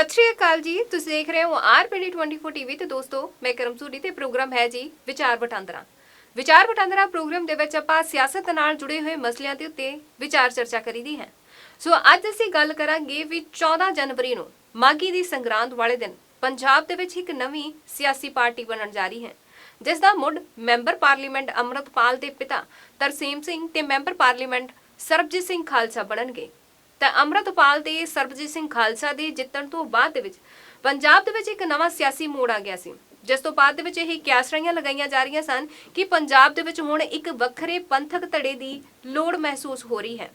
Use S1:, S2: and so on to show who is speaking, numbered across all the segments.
S1: ਸਤਿ ਸ਼੍ਰੀ ਅਕਾਲ ਜੀ, ਤੁਸੀਂ ਦੇਖ ਰਹੇ ਹੋ ਆਰਪੀਡੀ 24 ਟੀਵੀ ਤੇ ਦੋਸਤੋ, ਮੈਂ ਕਰਮਸੂਰੀ ਤੇ ਪ੍ਰੋਗਰਾਮ ਹੈ ਜੀ ਵਿਚਾਰ ਵਟਾਂਦਰਾ। ਵਿਚਾਰ ਵਟਾਂਦਰਾ ਪ੍ਰੋਗਰਾਮ ਦੇ ਵਿੱਚ ਆਪਾਂ ਸਿਆਸਤ ਨਾਲ ਜੁੜੇ ਹੋਏ ਮਸਲਿਆਂ ਦੇ ਉੱਤੇ ਵਿਚਾਰ ਚਰਚਾ ਕਰੀਦੀ ਹੈ। ਸੋ ਅੱਜ ਅਸੀਂ ਗੱਲ ਕਰਾਂਗੇ ਵੀ 14 ਜਨਵਰੀ ਨੂੰ ਮਾਗੀ ਦੀ ਸੰਗਰਾਂਦ ਵਾਲੇ ਦਿਨ ਪੰਜਾਬ ਦੇ ਵਿੱਚ ਇੱਕ ਨਵੀਂ ਸਿਆਸੀ ਪਾਰਟੀ ਬਣਨ ਜਾ ਰਹੀ ਹੈ, ਜਿਸ ਦਾ ਮੁੱਢ ਮੈਂਬਰ ਪਾਰਲੀਮੈਂਟ ਅੰਮ੍ਰਿਤਪਾਲ ਦੇ ਪਿਤਾ ਤਰਸੀਮ ਸਿੰਘ ਤੇ ਮੈਂਬਰ ਪਾਰਲੀਮੈਂਟ ਸਰਬਜੀਤ ਸਿੰਘ ਖਾਲਸਾ ਬਣਨਗੇ। ਤਾਂ ਅੰਮ੍ਰਿਤਪਾਲ ਦੇ ਸਰਬਜੀਤ ਸਿੰਘ ਖਾਲਸਾ ਦੇ ਜਿੱਤਣ ਤੋਂ ਬਾਅਦ ਦੇ ਵਿੱਚ ਪੰਜਾਬ ਦੇ ਵਿੱਚ ਇੱਕ ਨਵਾਂ ਸਿਆਸੀ ਮੋੜ ਆ ਗਿਆ ਸੀ। ਜਿਸ ਤੋਂ ਬਾਅਦ ਦੇ ਵਿੱਚ ਇਹ ਕਿਆਸਰੀਆਂ ਲਗਾਈਆਂ ਜਾ ਰਹੀਆਂ ਸਨ ਕਿ ਪੰਜਾਬ ਦੇ ਵਿੱਚ ਹੁਣ ਇੱਕ ਵੱਖਰੇ ਪੰਥਕ ਧੜੇ ਦੀ ਲੋੜ ਮਹਿਸੂਸ ਹੋ ਰਹੀ ਹੈ।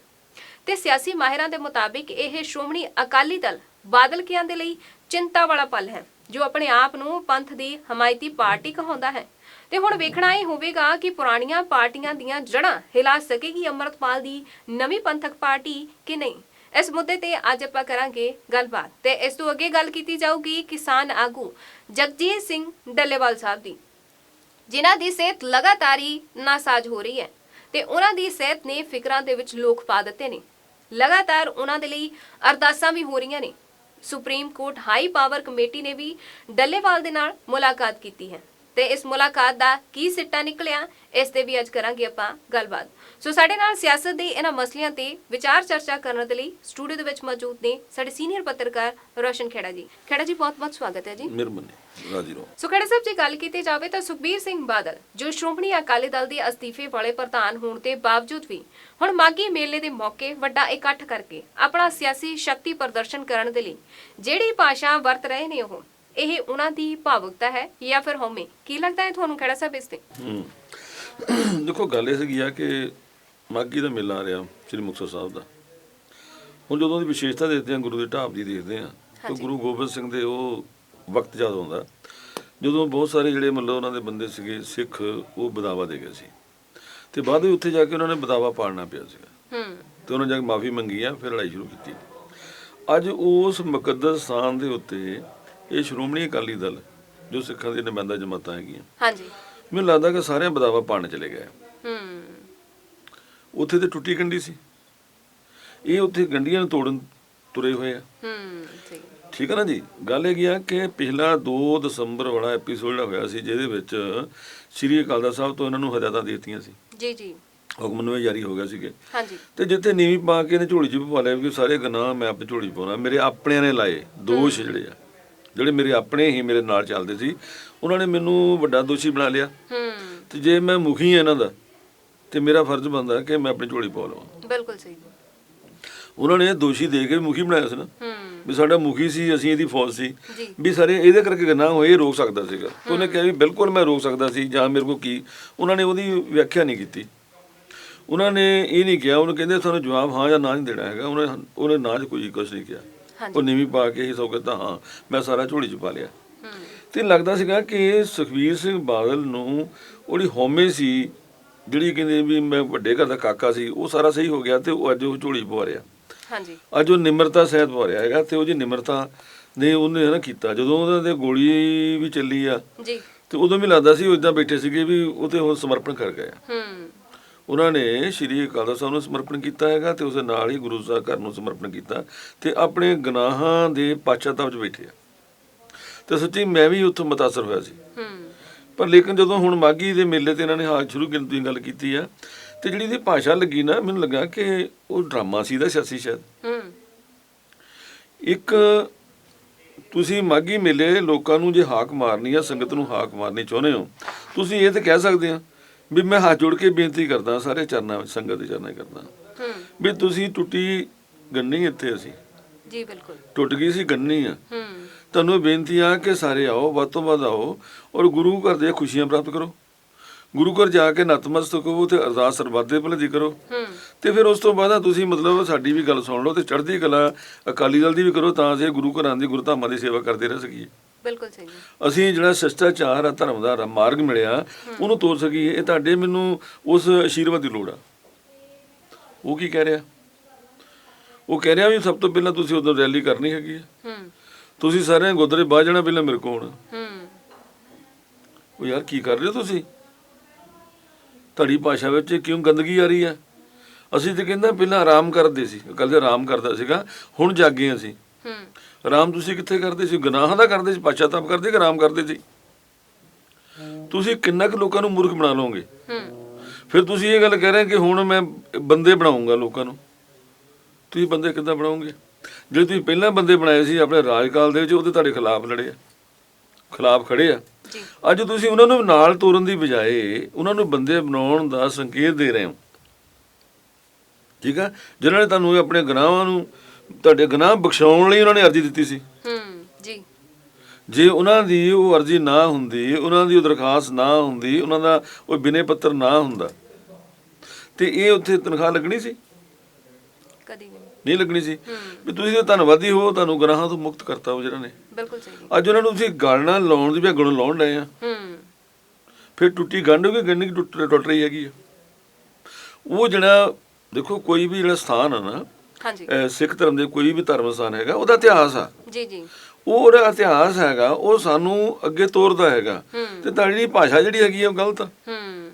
S1: ਤੇ ਸਿਆਸੀ ਮਾਹਿਰਾਂ ਦੇ ਮੁਤਾਬਿਕ ਇਹ ਸ਼੍ਰੋਮਣੀ ਅਕਾਲੀ ਦਲ ਬਾਦਲ ਕਿਆਂ ਦੇ ਲਈ ਚਿੰਤਾ ਵਾਲਾ ਪਲ ਹੈ, ਜੋ ਆਪਣੇ ਆਪ ਨੂੰ ਪੰਥ ਦੀ ਹਮਾਇਤੀ ਪਾਰਟੀ ਕਹਾਉਂਦਾ ਹੈ। ਤੇ ਹੁਣ ਵੇਖਣਾ ਇਹ ਹੋਵੇਗਾ ਕਿ ਪੁਰਾਣੀਆਂ ਪਾਰਟੀਆਂ ਦੀਆਂ ਜੜ੍ਹਾਂ ਹਿਲਾ ਸਕੇਗੀ ਅੰਮ੍ਰਿਤਪਾਲ ਦੀ ਨਵੀਂ ਪੰਥਕ ਪਾਰਟੀ ਕਿ ਨਹੀਂ। ਇਸ ਮੁੱਦੇ ਤੇ ਅੱਜ ਆਪਾਂ ਕਰਾਂਗੇ ਗੱਲਬਾਤ ਤੇ ਇਸ ਤੋਂ ਅੱਗੇ ਗੱਲ ਕੀਤੀ ਜਾਊਗੀ ਕਿਸਾਨ ਆਗੂ ਜਗਜੀਤ ਸਿੰਘ ਡੱਲੇਵਾਲ ਸਾਹਿਬ ਦੀ, ਜਿਨ੍ਹਾਂ ਦੀ ਸਿਹਤ ਲਗਾਤਾਰ ਹੀ ਨਾਸਾਜ ਹੋ ਰਹੀ ਹੈ ਤੇ ਉਹਨਾਂ ਦੀ ਸਿਹਤ ਨੇ ਫਿਕਰਾਂ ਦੇ ਵਿੱਚ ਲੋਕ ਪਾ ਦਿੱਤੇ ਨੇ। ਲਗਾਤਾਰ ਉਹਨਾਂ ਦੇ ਲਈ ਅਰਦਾਸਾਂ ਵੀ ਹੋ ਰਹੀਆਂ ਨੇ। Supreme court high power committee ਨੇ ਵੀ ਡੱਲੇਵਾਲ ਦੇ ਨਾਲ ਮੁਲਾਕਾਤ ਕੀਤੀ ਹੈ। ਤੇ ਇਸ ਮੁਲਾਕਾਤ ਦਾ ਕੀ ਸਿੱਟਾ ਨਿਕਲਿਆ ਇਸ ਤੇ ਵੀ ਅੱਜ ਕਰਾਂਗੇ ਆਪਾਂ ਗੱਲਬਾਤ। ਸੋ ਸਾਡੇ ਨਾਲ ਸਿਆਸਤ ਦੇ ਇਹਨਾਂ ਮਸਲਿਆਂ ਤੇ ਵਿਚਾਰ ਚਰਚਾ ਕਰਨ ਦੇ ਲਈ ਸਟੂਡੀਓ ਦੇ ਵਿੱਚ ਮੌਜੂਦ ਨੇ ਸਾਡੇ ਸੀਨੀਅਰ ਪੱਤਰਕਾਰ ਰੋਸ਼ਨ ਖੇੜਾ ਜੀ। ਖੇੜਾ ਜੀ ਬਹੁਤ-ਬਹੁਤ ਸਵਾਗਤ ਹੈ ਜੀ।
S2: ਮਿਹਰਬਾਨੀ ਰਾਜੀ ਰਹੋ।
S1: ਸੋ ਖੜੇ ਸਾਹਿਬ ਜੇ ਗੱਲ ਕੀਤੀ ਜਾਵੇ ਤਾਂ ਸੁਖਬੀਰ ਸਿੰਘ ਬਾਦਲ ਜੋ ਸ਼੍ਰੋਮਣੀ ਅਕਾਲੀ ਦਲ ਦੇ ਅਸਤੀਫੇ ਵਾਲੇ ਪ੍ਰਧਾਨ ਹੋਣ ਦੇ ਬਾਵਜੂਦ ਵੀ ਹੁਣ ਮਾਗੀ ਮੇਲੇ ਦੇ ਮੌਕੇ ਵੱਡਾ ਇਕੱਠ ਕਰਕੇ ਆਪਣਾ ਸਿਆਸੀ ਸ਼ਕਤੀ ਪ੍ਰਦਰਸ਼ਨ ਕਰਨ ਦੇ ਲਈ ਜਿਹੜੀ ਭਾਸ਼ਾ ਵਰਤ ਰਹੇ ਨੇ ਉਹ ਇਹ ਉਹਨਾਂ ਦੀ ਭਾਵੁਕਤਾ ਹੈ ਜਾਂ ਫਿਰ ਹਉਮੈ? ਕੀ ਲੱਗਦਾ ਹੈ ਤੁਹਾਨੂੰ ਖੜਾ ਸਾਹਿਬ ਇਸ ਤੇ?
S2: ਦੇਖੋ ਗੱਲ ਇਹ ਸੀਗੀ ਆ ਕਿ ਮਾਗੀ ਦਾ ਮੇਲਾ ਆ ਰਿਹਾ ਸ੍ਰੀ ਮੁਕਤਸਰ ਸਾਹਿਬ ਦਾ। ਹੁਣ ਜਦੋਂ ਦੀ ਵਿਸ਼ੇਸ਼ਤਾ ਦੇਖਦੇ ਆ ਗੁਰੂ ਦੇ ਢਾਬ ਦੀ ਦੇਖਦੇ ਆ ਤਾਂ। ਗੁਰੂ ਗੋਬਿੰਦ ਸਿੰਘ ਦੇ ਉਹ ਵਕਤ ਯਾਦ ਆਉਂਦਾ। ਜਦੋਂ ਬਹੁਤ ਸਾਰੇ ਜਿਹੜੇ ਮਤਲਬ ਉਹਨਾਂ ਦੇ ਬੰਦੇ ਸੀਗੇ ਸਿੱਖ ਉਹ ਬਦਾਵਾ ਦੇ ਗਏ ਸੀ। ਤੇ ਬਾਅਦ ਵਿੱਚ ਉੱਥੇ ਜਾ ਕੇ ਉਹਨਾਂ ਨੇ ਬਦਾਵਾ ਪਾੜਨਾ ਪਿਆ ਸੀਗਾ।
S1: ਹੂੰ।
S2: ਤੇ ਉਹਨਾਂ ਜਾ ਕੇ ਮਾਫੀ ਮੰਗੀ ਆ ਫਿਰ ਲੜਾਈ ਸ਼ੁਰੂ ਕੀਤੀ। ਅੱਜ ਉਸ ਮੁਕੱਦਸ ਸਥਾਨ ਦੇ ਉੱਤੇ ਇਹ ਸ਼੍ਰੋਮਣੀ ਅਕਾਲੀ ਦਲ ਜੋ ਸਿੱਖਾਂ ਦੀ ਨੁਮਾਇੰਦਾ ਜਮਾਤਾਂ ਹੈਗੀਆਂ।
S1: ਹਾਂਜੀ।
S2: ਮੈਨੂੰ ਲੱਗਦਾ ਕਿ ਸਾਰਿਆਂ ਬਦਾਵਾ ਪਾਣ ਚਲੇ ਗਏ
S1: ਹੂੰ।
S2: ਉੱਥੇ ਤੇ ਟੁੱਟੀ ਗੰਢੀ ਸੀ। ਇਹ ਉੱਥੇ ਗੰਢੀਆਂ ਨੂੰ ਤੋੜਨ ਤੁਰੇ ਹੋਏ ਆ।
S1: ਹੂੰ
S2: ਠੀਕ। ਹੈ ਨਾ ਜੀ? ਗੱਲ ਇਹ ਆ ਕਿ ਪਿਛਲਾ 2 ਦਸੰਬਰ ਵਾਲਾ ਐਪੀਸੋਡ ਜਿਹੜਾ ਹੋਇਆ ਸੀ ਜਿਹਦੇ ਵਿੱਚ ਸ੍ਰੀ ਅਕਾਲ ਤਖਤ ਸਾਹਿਬ ਤੋਂ ਇਹਨਾਂ ਨੂੰ ਹਦਾਇਤਾਂ ਦੇ ਦਿੱਤੀਆਂ ਸੀ।
S1: ਜੀ ਜੀ।
S2: ਹੁਕਮਨਾਮੇ ਜਾਰੀ ਹੋ ਗਿਆ ਸੀਗੇ।
S1: ਹਾਂਜੀ।
S2: ਤੇ ਜਿੱਥੇ ਨੀਵੀਂ ਪਾ ਕੇ ਇਹਨੇ ਝੋਲੀ 'ਚ ਪਾ ਲਿਆ ਵੀ ਸਾਰੇ ਗੁਨਾਹ ਮੈਂ ਆਪੇ ਝੋਲੀ ਪਾਉਣਾ ਮੇਰੇ ਆਪਣਿਆਂ ਨੇ ਲਾਏ ਦੋਸ਼ ਜਿਹੜੇ ਆ। ਜਿਹੜੇ ਮੇਰੇ ਆਪਣੇ ਹੀ ਮੇਰੇ ਨਾਲ ਚੱਲਦੇ ਸੀ ਉਹਨਾਂ ਨੇ ਮੈਨੂੰ ਵੱਡਾ ਦੋਸ਼ੀ ਬਣਾ ਲਿਆ।
S1: ਹੂੰ।
S2: ਤੇ ਜੇ ਮੈਂ ਮੁਖੀ ਹਾਂ ਇਹਨਾਂ ਦਾ ਤੇ ਮੇਰਾ ਫਰਜ਼ ਬਣਦਾ ਕਿ ਮੈਂ ਆਪਣੀ ਝੋਲੀ ਪਾ ਲਵਾਂ।
S1: ਬਿਲਕੁਲ ਸਹੀ
S2: ਉਹਨਾਂ ਨੇ ਦੋਸ਼ੀ ਦੇ ਕੇ ਮੁਖੀ ਬਣਾਇਆ ਸੀ ਨਾ।
S1: ਹੂੰ।
S2: ਵੀ ਸਾਡਾ ਮੁਖੀ ਸੀ ਅਸੀਂ ਇਹਦੀ ਫੌਜ ਸੀ। ਵੀ ਸਾਰੇ ਇਹਦੇ ਕਰਕੇ ਗੁਨਾਹ ਹੋਏ ਇਹ ਰੋਕ ਸਕਦਾ ਸੀਗਾ। ਉਹਨੇ ਕਿਹਾ ਵੀ ਬਿਲਕੁਲ ਮੈਂ ਰੋਕ ਸਕਦਾ ਸੀ ਜਾਂ ਮੇਰੇ ਕੋਲ ਕੀ। ਉਹਨਾਂ ਨੇ ਉਹਦੀ ਵਿਆਖਿਆ ਨਹੀਂ ਕੀਤੀ। ਉਹਨਾਂ ਨੇ ਇਹ ਨਹੀਂ ਕਿਹਾ ਉਹਨੂੰ ਕਹਿੰਦੇ ਤੁਹਾਨੂੰ ਜਵਾਬ ਹਾਂ ਜਾਂ ਨਾ ਨਹੀਂ ਦੇਣਾ ਹੈਗਾ। ਉਹਨੇ ਉਹਨੇ ਨਾ 'ਚ ਕੋਈ ਕੁਛ ਨਹੀਂ ਕਿਹਾ। ਉਹ ਨੀਵੀਂ ਪਾ ਕੇ ਹੀ ਸੋ ਕਹਿੰਦਾ ਹਾਂ ਮੈਂ ਸਾਰਾ ਝੋਲੀ 'ਚ ਪਾ ਲਿਆ। ਤੇ ਲੱਗਦਾ ਸੀਗਾ ਕਿ ਸੁਖਬੀਰ ਸਿੰਘ ਬਾਦਲ ਨੂੰ ਉਹਦੀ ਹਉਮੈ ਸੀ ਜਿਹੜੀ ਕਹਿੰਦੇ ਵੀ ਮੈਂ ਵੱਡੇ ਘਰ ਦਾ ਕਾਕਾ ਸੀ ਉਹ ਸਾਰਾ ਸਹੀ ਹੋ ਗਿਆ ਤੇ ਉਹ ਅੱਜ ਉਹ ਝੋਲੀ ਪਵਾ ਰਿਹਾ।
S1: ਹਾਂਜੀ।
S2: ਅੱਜ ਉਹ ਨਿਮਰਤਾ ਸਹਿਤ ਪਵਾ ਰਿਹਾ ਹੈਗਾ ਤੇ ਉਹ ਜੀ ਨਿਮਰਤਾ ਨੇ ਉਹਨੇ ਨਾ ਕੀਤਾ। ਜਦੋਂ ਉਹਨਾਂ ਦੇ ਗੋਲੀ ਵੀ ਚੱਲੀ ਆ
S1: ਜੀ।
S2: ਤੇ ਉਦੋਂ ਵੀ ਲੱਗਦਾ ਸੀ ਉਹ ਇਦਾਂ ਬੈਠੇ ਸੀਗੇ ਵੀ ਉਹ ਤੇ ਉਹ ਸਮਰਪਣ ਕਰ ਗਏ।
S1: ਹੂੰ।
S2: ਉਹਨਾਂ ਨੇ ਸ਼੍ਰੀ ਅਕਾਲ ਤਖਤ ਸਾਹਿਬ ਨੂੰ ਸਮਰਪਣ ਕੀਤਾ ਹੈਗਾ ਤੇ ਉਸ ਦੇ ਨਾਲ ਹੀ ਗੁਰੂ ਸਾਹਿਬ ਘਰ ਨੂੰ ਸਮਰਪਣ ਕੀਤਾ ਤੇ ਆਪਣੇ ਗੁਨਾਹਾਂ ਦੇ ਪਾਛਾਤਾਪ 'ਚ ਬੈਠੇ ਆ। ਤੇ ਸੱਚੀ ਮੈਂ ਵੀ ਉੱਥੋਂ ਮਤਾਸਰ ਹੋਇਆ ਸੀ। ਪਰ ਲੇਕਿਨ ਜਦੋਂ ਹੁਣ ਮਾਗੀ ਦੇ ਮੇਲੇ ਤੇ ਇਹਨਾਂ ਨੇ ਹਾਲ ਸ਼ੁਰੂ ਕਰਨ ਦੀ ਗੱਲ ਕੀਤੀ ਆ ਤੇ ਜਿਹੜੀ ਦੀ ਭਾਸ਼ਾ ਲੱਗੀ ਨਾ ਮੈਨੂੰ ਲੱਗਾ ਕਿ ਉਹ ਡਰਾਮਾ ਸੀ ਦਾ ਸਿਆਸੀ ਸ਼ਾਇਦ। ਇੱਕ ਤੁਸੀਂ ਮਾਗੀ ਮੇਲੇ ਲੋਕਾਂ ਨੂੰ ਜੇ ਹਾਕ ਮਾਰਨੀ ਆ ਸੰਗਤ ਨੂੰ ਹਾਕ ਮਾਰਨੀ ਚਾਹੁੰਦੇ ਹੋ ਤੁਸੀਂ ਇਹ ਤਾਂ ਕਹਿ ਸਕਦੇ ਆ ਵੀ ਮੈਂ ਹੱਥ ਜੋੜ ਕੇ ਬੇਨਤੀ ਕਰਦਾ ਸਾਰੇ ਚਰਨਾਂ ਵਿੱਚ ਸੰਗਤ ਦੇ ਚਰਨਾਂ ਕਰਦਾ। ਵੀ ਤੁਸੀਂ ਟੁੱਟੀ ਗੰਨੀ ਇੱਥੇ ਅਸੀਂ।
S1: ਜੀ ਬਿਲਕੁਲ।
S2: ਟੁੱਟ ਗਈ ਸੀ ਗੰਨੀ ਆ। ਤੁਹਾਨੂੰ ਬੇਨਤੀ ਆ ਕਿ ਸਾਰੇ ਆਓ ਵੱਧ ਤੋਂ ਵੱਧ ਆਓ ਔਰ ਗੁਰੂ ਘਰ ਦੇ ਖੁਸ਼ੀਆਂ ਪ੍ਰਾਪਤ ਕਰੋ। ਗੁਰੂ ਘਰ ਜਾ ਕੇ ਨਤਮਸਤਕ ਹੋਵੋ ਤੇ ਅਰਦਾਸ ਸਰਬੱਤ ਦੇ ਭਲੇ ਦੀ ਕਰੋ ਤੇ ਫਿਰ ਉਸ ਤੋਂ ਬਾਅਦ ਤੁਸੀਂ ਮਤਲਬ ਸਾਡੀ ਵੀ ਗੱਲ ਸੁਣ ਲਓ ਤੇ ਚੜ੍ਹਦੀ ਕਲਾ ਅਕਾਲੀ ਦਲ ਦੀ ਵੀ ਕਰੋ ਤਾਂ ਅਸੀਂ ਗੁਰੂ ਘਰਾਂ ਦੀ ਗੁਰਧਾਮਾਂ ਦੀ ਸੇਵਾ ਕਰਦੇ ਰਹਿ ਸਕੀਏ।
S1: ਬਿਲਕੁਲ ਸਹੀ
S2: ਅਸੀਂ ਜਿਹੜਾ ਸ਼ਿਸ਼ਟਾਚਾਰ ਆ ਧਰਮ ਦਾ ਮਾਰਗ ਮਿਲਿਆ ਉਹਨੂੰ ਤੋੜ ਸਕੀਏ। ਇਹ ਤੁਹਾਡੇ ਮੈਨੂੰ ਉਸ ਆਸ਼ੀਰਵਾਦ ਦੀ ਲੋੜ ਆ। ਉਹ ਕੀ ਕਹਿ ਰਿਹਾ? ਉਹ ਕਹਿ ਰਿਹਾ ਵੀ ਸਭ ਤੋਂ ਪਹਿਲਾਂ ਤੁਸੀਂ ਉਦੋਂ ਰੈਲੀ ਕਰਨੀ ਹੈਗੀ
S1: ਹੂੰ।
S2: ਤੁਸੀਂ ਸਾਰਿਆਂ ਨੇ ਗੁਰਦੁਆਰੇ ਬਾਹਰ ਜਾਣਾ ਪਹਿਲਾਂ ਮੇਰੇ ਕੋਲ। ਆਉਣਾ
S1: ਹੂੰ।
S2: ਉਹ ਯਾਰ ਕੀ ਕਰ ਰਹੇ ਹੋ ਤੁਸੀਂ? ਤੁਹਾਡੀ ਭਾਸ਼ਾ ਵਿੱਚ ਕਿਉਂ ਗੰਦਗੀ ਆ ਰਹੀ ਹੈ? ਅਸੀਂ ਤੇ ਕਹਿੰਦਾ ਪਹਿਲਾਂ ਆਰਾਮ ਕਰਦੇ ਸੀ। ਕੱਲ ਆਰਾਮ ਕਰਦਾ ਸੀਗਾ ਹੁਣ ਜਾਗੇ ਅਸੀਂ।
S1: ਹੂੰ।
S2: ਆਰਾਮ ਤੁਸੀਂ ਕਿੱਥੇ ਕਰਦੇ ਸੀ? ਗੁਨਾਹਾਂ ਦਾ ਕਰਦੇ ਸੀ ਪਛਤਾਪ ਕਰਦੇ ਕਿ ਆਰਾਮ ਕਰਦੇ ਸੀ? ਤੁਸੀਂ ਕਿੰਨਾ ਕੁ ਲੋਕਾਂ ਨੂੰ ਮੂਰਖ ਬਣਾ ਲਓਗੇ?
S1: ਹੂੰ।
S2: ਫਿਰ ਤੁਸੀਂ ਇਹ ਗੱਲ ਕਹਿ ਰਹੇ ਕਿ ਹੁਣ ਮੈਂ ਬੰਦੇ ਬਣਾਉਂਗਾ ਲੋਕਾਂ ਨੂੰ। ਤੁਸੀਂ ਬੰਦੇ ਕਿੱਦਾਂ ਬਣਾਓਗੇ ਜਿਹੜੇ ਤੁਸੀਂ ਪਹਿਲਾਂ ਬੰਦੇ ਬਣਾਏ ਸੀ ਆਪਣੇ ਰਾਜਕਾਲ ਦੇ ਵਿੱਚ ਉਹਦੇ ਤੁਹਾਡੇ ਖਿਲਾਫ ਲੜੇ ਆ। ਖਿਲਾਫ ਖੜੇ ਆ।
S1: ਜੀ।
S2: ਅੱਜ ਤੁਸੀਂ ਉਹਨਾਂ ਨੂੰ ਨਾਲ ਤੋਰਨ ਦੀ ਬਜਾਏ ਉਹਨਾਂ ਨੂੰ ਬੰਦੇ ਬਣਾਉਣ ਦਾ ਸੰਕੇਤ ਦੇ ਰਹੇ ਹੋ। ਠੀਕ ਆ? ਜਿਨ੍ਹਾਂ ਨੇ ਤੁਹਾਨੂੰ ਆਪਣੇ ਗੁਨਾਹਾਂ ਨੂੰ ਤੁਹਾਡੇ ਗੁਨਾਹ ਬਖਸ਼ਾਉਣ ਲਈ ਉਹਨਾਂ ਨੇ ਅਰਜ਼ੀ ਦਿੱਤੀ ਸੀ।
S1: ਹੂੰ ਜੀ।
S2: ਜੇ ਉਹਨਾਂ ਦੀ ਉਹ ਅਰਜ਼ੀ ਨਾ ਹੁੰਦੀ ਉਹਨਾਂ ਦੀ ਉਹ ਦਰਖਾਸਤ ਨਾ ਹੁੰਦੀ ਉਹਨਾਂ ਦਾ ਉਹ ਬਿਨੇ ਪੱਤਰ ਨਾ ਹੁੰਦਾ ਤੇ ਇਹ ਉੱਥੇ ਤਨਖਾਹ ਲੱਗਣੀ ਸੀ?
S1: ਕਦੀ ਨਹੀਂ।
S2: ਨਹੀਂ ਲੱਗਣੀ ਸੀ? ਵੀ ਤੁਸੀਂ ਤਾਂ ਧੰਨਵਾਦੀ ਹੋ ਤੁਹਾਨੂੰ ਗੁਨਾਹਾਂ ਤੋਂ ਮੁਕਤ ਕਰਤਾ ਉਹ ਜਿਹਨਾਂ ਨੇ।
S1: ਬਿਲਕੁਲ ਸਹੀ
S2: ਅੱਜ ਉਹਨਾਂ ਨੂੰ ਤੁਸੀਂ ਗਲ ਨਾਲ ਲਾਉਣ ਦੀ ਵੀ ਗੁਣ ਲਾਉਣ ਡਏ ਆ।
S1: ਹੂੰ।
S2: ਫਿਰ ਟੁੱਟੀ ਗੰਢ ਹੋ ਗਈ ਗੰਢ ਟੁੱਟ ਟੁੱਟ ਰਹੀ ਹੈਗੀ ਉਹ ਜਿਹੜਾ ਦੇਖੋ ਕੋਈ ਵੀ ਜਿਹੜਾ ਸਥਾਨ ਆ ਨਾ
S1: ਹਾਂਜੀ।
S2: ਸਿੱਖ ਧਰਮ ਦੇ ਕੋਈ ਵੀ ਧਰਮ ਸਥਾਨ ਹੈਗਾ ਉਹਦਾ ਇਤਿਹਾਸ ਆ।
S1: ਜੀ ਜੀ।
S2: ਉਹ ਉਹਦਾ ਇਤਿਹਾਸ ਹੈਗਾ ਉਹ ਸਾਨੂੰ ਅੱਗੇ ਤੋਰਦਾ ਹੈਗਾ। ਤੇ ਤੁਹਾਡੀ ਭਾਸ਼ਾ ਜਿਹੜੀ ਹੈਗੀ ਉਹ ਗਲਤ ਆ।
S1: ਹੂੰ।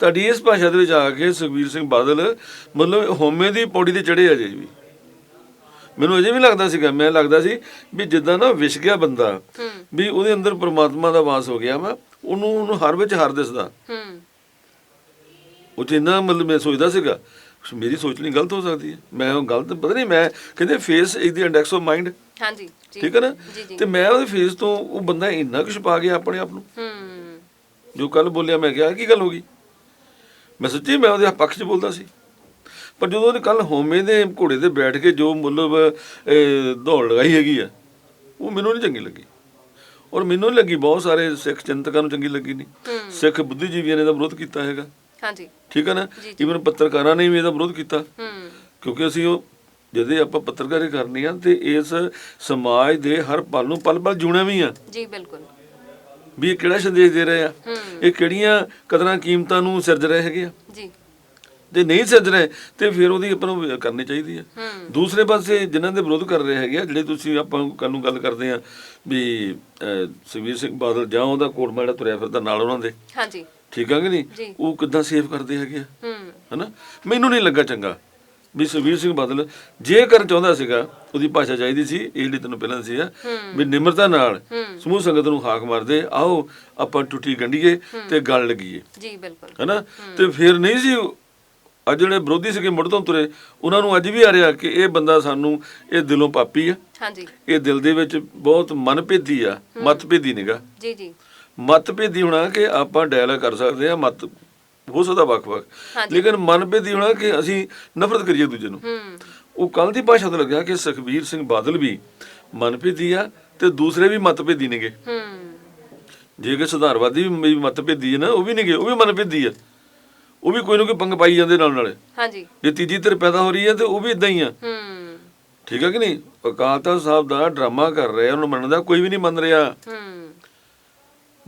S2: ਤੁਹਾਡੀ ਇਸ ਭਾਸ਼ਾ ਦੇ ਵਿੱਚ ਆ ਕੇ ਸੁਖਬੀਰ ਸਿੰਘ ਬਾਦਲ ਮਤਲਬ ਹੋਮੇ ਦੀ ਪੌੜੀ ਤੇ ਚੜੇ ਅਜੇ ਵੀ। ਮੈਨੂੰ ਅਜੇ ਵੀ ਲੱਗਦਾ ਸੀਗਾ ਮੈਂ ਲੱਗਦਾ ਸੀ ਵੀ ਜਿੱਦਾਂ ਨਾ ਵਿਛ ਗਿਆ ਬੰਦਾ ਵੀ ਉਹਦੇ ਅੰਦਰ ਪ੍ਰਮਾਤਮਾ ਦਾ ਵਾਸ ਹੋ ਗਿਆ ਵਾ ਉਹਨੂੰ ਉਹਨੂੰ ਹਰ ਵਿੱਚ ਹਰ ਦਿਸਦਾ।
S1: ਹੂੰ।
S2: ਉਹ ਇੰਨਾ ਮਤਲਬ ਮੈਂ ਸੋਚਦਾ ਸੀਗਾ ਮੇਰੀ ਸੋਚ ਨਹੀਂ ਗਲਤ ਹੋ ਸਕਦੀ ਹੈ। ਮੈਂ ਉਹ ਗਲਤ ਪਤਾ ਨਹੀਂ ਮੈਂ ਕਹਿੰਦੇ face is the index of mind
S1: ਹਾਂਜੀ ਜੀ।
S2: ਠੀਕ ਹੈ ਨਾ? ਤੇ ਮੈਂ ਉਹਦੇ ਫੇਸ ਤੋਂ ਉਹ ਬੰਦਾ ਇੰਨਾ ਕੁ ਛੁਪਾ ਗਿਆ ਆਪਣੇ ਆਪ ਨੂੰ।
S1: ਹੂੰ।
S2: ਜੋ ਕੱਲ ਬੋਲਿਆ ਮੈਂ ਕਿਹਾ ਕੀ ਗੱਲ ਹੋ ਗਈ? ਮੈਂ ਸੱਚੀ ਮੈਂ ਉਹਦੇ ਪੱਖ 'ਚ ਬੋਲਦਾ ਸੀ। ਪਰ ਜਦੋਂ ਉਹਨੇ ਕੱਲ ਹੋਮੇ ਦੇ ਘੋੜੇ ਤੇ ਬੈਠ ਕੇ ਜੋ ਮਤਲਬ ਦੌੜ ਲਗਾਈ ਹੈਗੀ ਆ ਉਹ ਮੈਨੂੰ ਨਹੀਂ ਚੰਗੀ ਲੱਗੀ। ਔਰ ਮੈਨੂੰ ਨਹੀਂ ਲੱਗੀ ਬਹੁਤ ਸਾਰੇ ਸਿੱਖ ਚਿੰਤਕਾਂ ਨੂੰ ਚੰਗੀ ਲੱਗੀ ਨਹੀਂ ਸਿੱਖ ਬੁੱਧੀਜੀਵੀਆਂ ਨੇ ਇਹਦਾ ਵਿਰੋਧ ਕੀਤਾ ਹੈਗਾ।
S1: ਹਾਂਜੀ।
S2: ਠੀਕ ਹੈ ਨਾ। ਇਵਨ ਪੱਤਰਕਾਰਾਂ ਨੇ ਵੀ ਇਹਦਾ ਵਿਰੋਧ ਕੀਤਾ।
S1: ਹੂੰ।
S2: ਕਿਉਂਕਿ ਅਸੀਂ ਉਹ ਜਦੋਂ ਆਪਾਂ ਪੱਤਰਕਾਰੀ ਕਰਨੀ ਆ ਤੇ ਇਸ ਸਮਾਜ ਦੇ ਹਰ ਪਲ ਨੂੰ ਪਲ ਪਲ ਜੁੜਿਆ ਵੀ ਆ।
S1: ਜੀ ਬਿਲਕੁਲ।
S2: ਵੀ ਇਹ ਕਿਹੜਾ ਸੰਦੇਸ਼ ਦੇ ਰਹੇ ਆ? ਇਹ ਕਿਹੜੀਆਂ ਕਦਰਾਂ ਕੀਮਤਾਂ ਨੂੰ ਸਿਰਜ ਰਹੇ ਹੈਗੇ ਆ?
S1: ਜੀ।
S2: ਜੇ ਨਹੀਂ ਸਿਰਜ ਰਹੇ ਤੇ ਫਿਰ ਉਹਦੀ ਆਪਾਂ ਨੂੰ ਕਰਨੀ ਚਾਹੀਦੀ ਆ।
S1: ਹੂੰ।
S2: ਦੂਸਰੇ ਪਾਸੇ ਜਿਨ੍ਹਾਂ ਦੇ ਵਿਰੋਧ ਕਰ ਰਹੇ ਹੈਗੇ ਆ ਜਿਹੜੇ ਤੁਸੀਂ ਆਪਾਂ ਕੱਲ ਨੂੰ ਗੱਲ ਕਰਦੇ ਆ ਵੀ ਸੁਖਬੀਰ ਸਿੰਘ ਬਾਦਲ ਜਾਂ ਉਹਦਾ ਕੋਟਮਾ ਜਿਹੜਾ ਤੁਰਿਆ ਫਿਰਦਾ ਨਾਲ ਉਹਨਾਂ ਦੇ।
S1: ਹਾਂਜੀ।
S2: ਠੀਕ ਆ ਕਿ। ਨਹੀਂ ਉਹ ਕਿੱਦਾਂ ਸੇਵ ਕਰਦੇ ਹੈਗੇ ਆ? ਹਨਾ? ਮੈਨੂੰ ਨਹੀਂ ਲੱਗਾ ਚੰਗਾ। ਵੀ ਸੁਖਬੀਰ ਸਿੰਘ ਬਾਦਲ ਜੇ ਕਰਨ ਚਾਹੁੰਦਾ ਸੀਗਾ ਉਹਦੀ ਭਾਸ਼ਾ ਚਾਹੀਦੀ ਸੀ ਇਹ ਜਿਹੜੀ ਤੈਨੂੰ ਪਹਿਲਾਂ ਸੀ ਆ ਵੀ ਨਿਮਰਤਾ ਨਾਲ ਸਮੂਹ ਸੰਗਤ ਨੂੰ ਹਾਕ ਮਾਰਦੇ ਆਓ ਆਪਾਂ ਟੁੱਟੀ ਗੰਢੀਏ ਤੇ ਗੱਲ ਲੱਗੀਏ।
S1: ਜੀ ਬਿਲਕੁਲ।
S2: ਹਨਾ? ਤੇ ਫਿਰ ਨਹੀਂ ਸੀ ਅੱਜ ਜਿਹੜੇ ਵਿਰੋਧੀ ਸੀਗੇ ਮੁੜ ਤੋਂ ਤੁਰੇ ਉਹਨਾਂ ਨੂੰ ਅੱਜ ਵੀ ਆ ਰਿਹਾ ਕਿ ਇਹ ਬੰਦਾ ਸਾਨੂੰ ਇਹ ਦਿਲੋਂ ਪਾਪੀ ਆ।
S1: ਹਾਂਜੀ।
S2: ਇਹ ਦਿਲ ਦੇ ਵਿੱਚ ਬਹੁਤ ਮਨਭੇਦੀ ਆ ਮਤਭੇਦੀ ਨਿਗਾ।
S1: ਜੀ ਜੀ।
S2: ਮਤਭੇਦੀ ਹੋਣਾ ਕਿ ਆਪਾਂ ਡਾਇਲੌਗ ਕਰ ਸਕਦੇ ਆ ਮਤ ਹੋ ਸਕਦਾ ਵੱਖ-ਵੱਖ। ਲੇਕਿਨ ਮਨਭੇਦੀ ਹੋਣਾ ਕਿ ਅਸੀਂ ਨਫ਼ਰਤ ਕਰੀਏ ਦੂਜੇ ਨੂੰ। ਉਹ ਕੱਲ ਦੀ ਭਾਸ਼ਾ ਤੋਂ ਲੱਗਿਆ ਕਿ ਸੁਖਬੀਰ ਸਿੰਘ ਬਾਦਲ ਵੀ ਮਨਭੇਦੀ ਆ ਤੇ ਦੂਸਰੇ ਵੀ ਮਤਭੇਦੀ ਨੇਗੇ। ਜੇ ਕਿ ਸੁਧਾਰਵਾਦੀ ਵੀ ਮਤਭੇਦੀ ਹੈ ਨਾ ਉਹ ਵੀ ਨੇਗੇ ਉਹ ਵੀ ਮਨਭੇਦੀ ਆ। ਉਹ ਵੀ ਕੋਈ ਨਾ ਕੋਈ ਪੰਗ ਪਾਈ ਜਾਂਦੇ ਨਾਲ ਨਾਲੇ।
S1: ਹਾਂਜੀ।
S2: ਜੇ ਤੀਜੀ ਧਿਰ ਪੈਦਾ ਹੋ ਰਹੀ ਹੈ ਤੇ ਉਹ ਵੀ ਇਦਾਂ ਹੀ ਆ।
S1: ਹੂੰ।
S2: ਠੀਕ ਹੈ ਕਿ ਨਹੀਂ? ਅਕਾਲ ਤਖਤ ਸਾਹਿਬ ਦਾ ਡਰਾਮਾ ਕਰ ਰਿਹਾ ਉਹਨੂੰ ਮੰਨਦਾ ਕੋਈ ਵੀ ਨਹੀਂ ਮੰਨ ਰਿਹਾ।
S1: ਹੂੰ।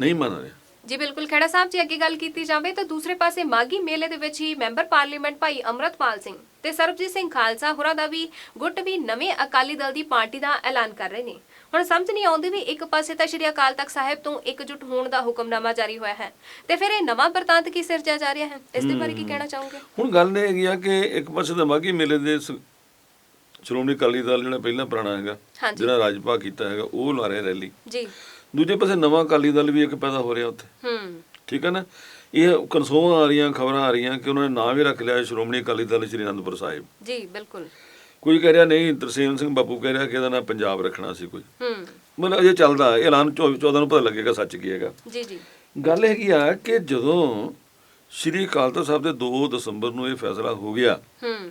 S2: ਨਹੀਂ ਮੰਨ ਰਿਹਾ।
S1: ਜੀ ਬਿਲਕੁਲ ਖੜਾ ਸਾਹਿਬ ਜੀ ਅੱਗੇ ਗੱਲ ਕੀਤੀ ਜਾਵੇ ਤਾਂ ਦੂਸਰੇ ਪਾਸੇ ਮਾਗੀ ਮੇਲੇ ਦੇ ਵਿੱਚ ਹੀ ਮੈਂਬਰ ਪਾਰਲੀਮੈਂਟ ਭਾਈ ਅਮਰਤਪਾਲ ਸਿੰਘ ਤੇ ਸਰਬਜੀਤ ਸਿੰਘ ਖਾਲਸਾ ਹੋਰਾਂ ਦਾ ਵੀ ਗੁੱਟ ਵੀ ਨਵੇਂ ਅਕਾਲੀ ਦਲ ਦੀ ਪਾਰਟੀ ਦਾ ਐਲਾਨ ਕਰ ਰਹੇ ਨੇ। ਹੁਣ ਸਮਝ ਨਹੀਂ ਆਉਂਦੀ ਵੀ ਇੱਕ ਪਾਸੇ ਤਾਂ ਸ਼੍ਰੀ ਅਕਾਲ ਤਖਤ ਸਾਹਿਬ ਤੋਂ ਇਕਜੁੱਟ ਹੋਣ ਦਾ ਹੁਕਮਨਾਮਾ ਜਾਰੀ ਹੋਇਆ ਹੈ ਤੇ ਫਿਰ ਇਹ ਨਵਾਂ ਵਰਤਾਂਤ ਕੀ ਸਿਰਜਿਆ ਜਾ ਰਿਹਾ ਹੈ? ਇਸ ਦੇ ਬਾਰੇ ਕੀ ਕਹਿਣਾ ਚਾਹੋਗੇ?
S2: ਹੁਣ ਗੱਲ ਇਹ ਹੈਗੀ ਆ ਕਿ ਇੱਕ ਪਾਸੇ ਤਾਂ ਮਾਘੀ ਮੇਲੇ ਦੇ ਸ਼੍ਰੋਮਣੀ ਅਕਾਲੀ ਦਲ ਜਿਹੜਾ ਪਹਿਲਾਂ ਪੁਰਾਣਾ ਹੈਗਾ ਜਿਹੜਾ ਰਾਜਪਾ ਕੀਤਾ ਹੈਗਾ ਉਹ ਲਾ ਰਿਹਾ ਰੈਲੀ।
S1: ਜੀ।
S2: ਦੂਜੇ ਪਾਸੇ ਨਵਾਂ ਅਕਾਲੀ ਦਲ ਵੀ ਇੱਕ ਪੈਦਾ ਹੋ ਰਿਹਾ ਉੱਥੇ।
S1: ਹੂੰ।
S2: ਠੀਕ ਹੈ ਨਾ? ਇਹ ਕਨਸੋਆਂ ਆ ਰਹੀਆਂ ਖਬਰਾਂ ਆ ਰਹੀਆਂ ਕਿ ਉਹਨਾਂ ਨੇ ਨਾਂ ਵੀ ਰੱਖ ਲਿਆ ਸ਼੍ਰੋਮਣੀ ਅਕਾਲੀ ਦਲ ਸ਼੍ਰੀ ਅਨੰਦਪੁਰ ਸਾਹਿਬ।
S1: ਜੀ ਬਿਲਕੁਲ।
S2: ਕੋਈ ਕਹਿ ਰਿਹਾ ਨਹੀਂ ਤਰਸੇਮ ਸਿੰਘ ਬਾਪੂ ਕਹਿ ਰਿਹਾ ਕਿ ਇਹਦਾ ਨਾਂ ਪੰਜਾਬ ਰੱਖਣਾ ਸੀ ਕੋਈ
S1: ਹੂੰ।
S2: ਮਤਲਬ ਅਜੇ ਚੱਲਦਾ ਐਲਾਨ 14 ਨੂੰ ਪਤਾ ਲੱਗੇਗਾ ਸੱਚ ਕੀ ਹੈਗਾ।
S1: ਜੀ ਜੀ।
S2: ਗੱਲ ਹੈਗੀ ਆ ਕਿ ਜਦੋਂ ਸ਼੍ਰੀ ਅਕਾਲ ਤਖਤ ਸਾਹਿਬ ਦੇ 2 ਦਸੰਬਰ ਨੂੰ ਇਹ ਫੈਸਲਾ ਹੋ ਗਿਆ
S1: ਹੂੰ।